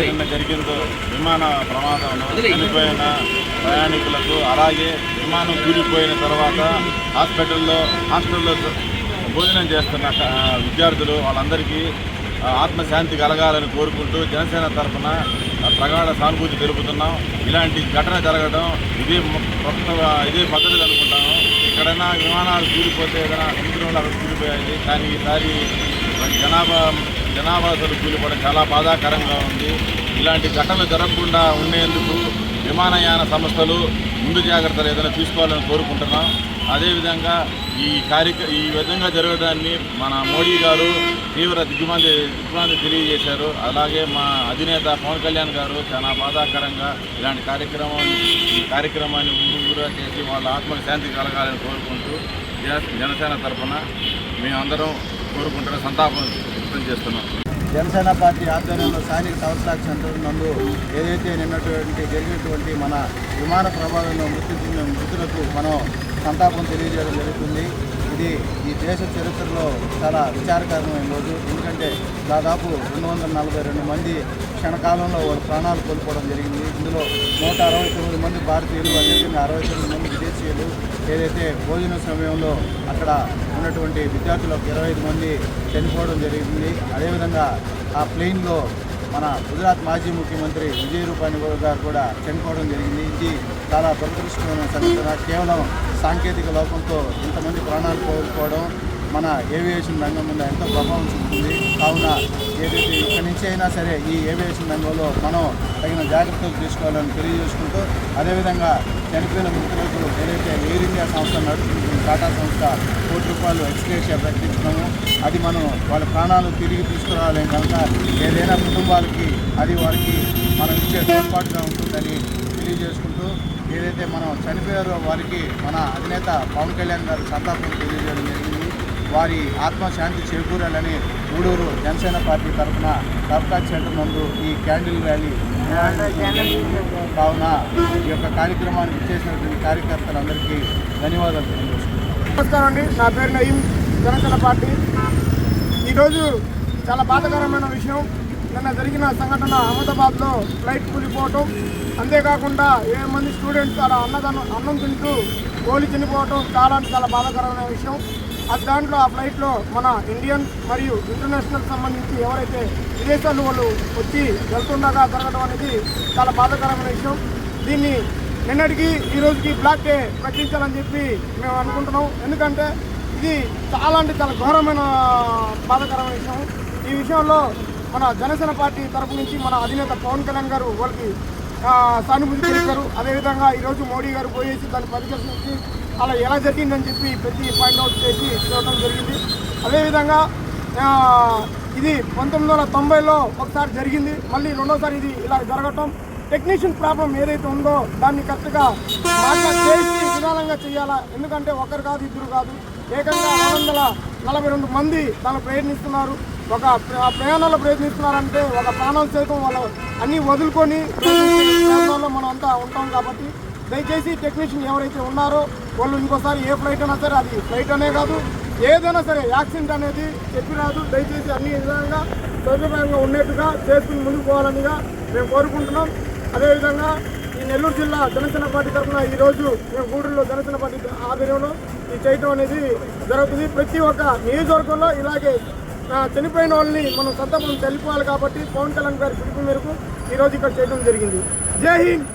నిన్న జరిగిందో విమాన ప్రమాదంలో చనిపోయిన ప్రయాణికులకు అలాగే విమానం కూలిపోయిన తర్వాత హాస్పిటల్లో హాస్టల్లో భోజనం చేస్తున్న విద్యార్థులు వాళ్ళందరికీ ఆత్మశాంతి కలగాలని కోరుకుంటూ జనసేన తరఫున ప్రగాఢ సానుభూతి తెలుపుతున్నాం. ఇలాంటి ఘటన జరగడం ఇదే కొత్త ఇదే పద్ధతి అనుకుంటాము ఎక్కడైనా విమానాలు కూలిపోతే ఏదైనా సముద్రంలో అక్కడ కూలిపోయాయి కానీ ఈసారి జనాభా జనాభాసులు కూలిపోవడం చాలా బాధాకరంగా ఉంది. ఇలాంటి ఘటనలు జరగకుండా ఉండేందుకు విమానయాన సంస్థలు ముందు జాగ్రత్తలు ఏదైనా తీసుకోవాలని కోరుకుంటున్నాం. అదేవిధంగా ఈ కార్యక్ర ఈ విధంగా జరగడాన్ని మన మోడీ గారు తీవ్ర దిగ్భ్రాంతి దిగ్భ్రాంతి తెలియజేశారు. అలాగే మా అధినేత పవన్ కళ్యాణ్ గారు చాలా బాధాకరంగా ఇలాంటి కార్యక్రమం ఈ కార్యక్రమాన్ని ముందుగా చేసి వాళ్ళ ఆత్మకు శాంతి కలగాలని కోరుకుంటూ జన జనసేన తరఫున మేమందరం కోరుకుంటున్న సంతాపం. చేస్తున్నాం. జనసేన పార్టీ ఆధ్వర్యంలో స్థానిక టవర్ సెంటర్ నందు ఏదైతే నిన్నటువంటి జరిగినటువంటి మన విమాన ప్రమాదంలో మృతి చెందిన మృతులకు మనం సంతాపం తెలియజేయడం జరుగుతుంది. ఇది ఈ దేశ చరిత్రలో చాలా విచారకరమైన రోజు. ఎందుకంటే దాదాపు రెండు వందల నలభై రెండు మంది క్షణకాలంలో వారు ప్రాణాలు కోల్పోవడం జరిగింది. ఇందులో నూట అరవై తొమ్మిది మంది భారతీయులు అదేవిధంగా అరవై తొమ్మిది మంది ఏదైతే భోజన సమయంలో అక్కడ ఉన్నటువంటి విద్యార్థులకు ఇరవై ఐదు మంది చనిపోవడం జరిగింది. అదేవిధంగా ఆ ప్లేన్లో మన గుజరాత్ మాజీ ముఖ్యమంత్రి విజయ్ రూపాణి గారు కూడా చనిపోవడం జరిగింది. ఇది చాలా దురదృష్టమైన సంఘటన. కేవలం సాంకేతిక లోపంతో ఇంతమంది ప్రాణాలు కోల్పోవడం మన ఏవియేషన్ రంగం మీద ఎంతో ప్రభావం చూపుతుంది. కావున ఏదైతే ఇక్కడి నుంచి అయినా సరే ఈ ఏవియేషన్ రంగంలో మనం తగిన జాగ్రత్తలు తీసుకోవాలని తెలియజేసుకుంటూ అదేవిధంగా చనిపోయిన మృతులకు ఏదైతే ఎయిర్ ఇండియా సంస్థ నడుపుతుంది టాటా సంస్థ కోటి రూపాయలు ఎక్స్గ్రేషియా ప్రకటించడము అది మనం వాళ్ళ ప్రాణాలు తిరిగి తీసుకురావాలి కనుక ఏదైనా కుటుంబాలకి అది వారికి మనం ఇచ్చే తోడ్పాటుగా ఉంటుందని తెలియజేసుకుంటూ ఏదైతే మనం చనిపోయారో వారికి మన అధినేత పవన్ కళ్యాణ్ గారు సంతాపం తెలియజేయడం జరిగింది. వారి ఆత్మశాంతి చేకూరాలని గూడూరు జనసేన పార్టీ తరఫున రఫ్తాజ్ సెంటర్ నందు ఈ క్యాండిల్ ర్యాలీ కావున ఈ యొక్క కార్యక్రమాన్ని ఇచ్చేసినటువంటి కార్యకర్తలందరికీ ధన్యవాదాలు నమస్కారం అండి. నా పేరు నయీం జనసేన పార్టీ. ఈరోజు చాలా బాధకరమైన విషయం. నిన్న జరిగిన సంఘటన అహ్మదాబాద్లో ఫ్లైట్ కూలిపోవటం. అంతేకాకుండా ఏ మంది స్టూడెంట్స్ అలా అన్నదానం అన్నం తింటూ గోలి చనిపోవటం చాలా చాలా బాధాకరమైన విషయం. దాంట్లో ఆ ఫ్లైట్లో మన ఇండియన్ మరియు ఇంటర్నేషనల్ సంబంధించి ఎవరైతే విదేశాలు వాళ్ళు వచ్చి వెళ్తుండగా జరగడం అనేది చాలా బాధాకరమైన విషయం. దీన్ని నిన్నటికి ఈ రోజుకి బ్లాక్ డే ప్రకటించాలని చెప్పి మేము అనుకుంటున్నాం. ఎందుకంటే ఇది చాలా అంటే చాలా ఘోరమైన బాధాకరమైన విషయం. ఈ విషయంలో మన జనసేన పార్టీ తరపు నుంచి మన అధినేత పవన్ కళ్యాణ్ గారు వాళ్ళకి సానుభూతి తెలిపారు. అదేవిధంగా ఈరోజు మోడీ గారు పోయేసి దాన్ని పరిశీలించి అలా ఎలా జరిగిందని చెప్పి ప్రతి పాయింట్ అవుట్ చేసి చూడటం జరిగింది. అదేవిధంగా ఇది పంతొమ్మిది వందల తొంభైలో ఒకసారి జరిగింది. మళ్ళీ రెండోసారి ఇది ఇలా జరగటం. టెక్నీషియన్ ప్రాబ్లం ఏదైతే ఉందో దాన్ని కరెక్ట్గా బాగా చేసి విధానంగా చేయాలా? ఎందుకంటే ఒకరు కాదు ఇద్దరు కాదు. ఏకంగా రెండు వందల నలభై రెండు మంది దానిలో ప్రయత్నిస్తున్నారు. ఒక ప్రయాణాలు ప్రయత్నిస్తున్నారంటే ఒక ప్రాణాలు సైతం వాళ్ళు అన్నీ వదులుకొని ప్రయత్నించే మనం అంతా ఉంటాం కాబట్టి దయచేసి టెక్నీషియన్ ఎవరైతే ఉన్నారో వాళ్ళు ఇంకోసారి ఏ ఫ్లైట్ అయినా సరే అది ఫ్లైట్ అనే కాదు ఏదైనా సరే యాక్సిడెంట్ అనేది చెప్పి రాదు. దయచేసి అన్ని విధంగా సౌకర్యంగా ఉన్నట్టుగా చేసుకుని ముందుకు పోవాలనిగా మేము కోరుకుంటున్నాం. అదేవిధంగా ఈ నెల్లూరు జిల్లా జనసేన పార్టీ తరఫున ఈరోజు మేము గూడూరులో జనసేన పార్టీ ఆధ్వర్యంలో ఈ చేయటం అనేది జరుగుతుంది. ప్రతి ఒక్క నియోజకవర్గంలో ఇలాగే చనిపోయిన వాళ్ళని మనం సంతాపం తెలుపుకోవాలి కాబట్టి పవన్ కళ్యాణ్ గారి పిలుపు మేరకు ఈరోజు ఇక్కడ చేయడం జరిగింది. జై హింద్!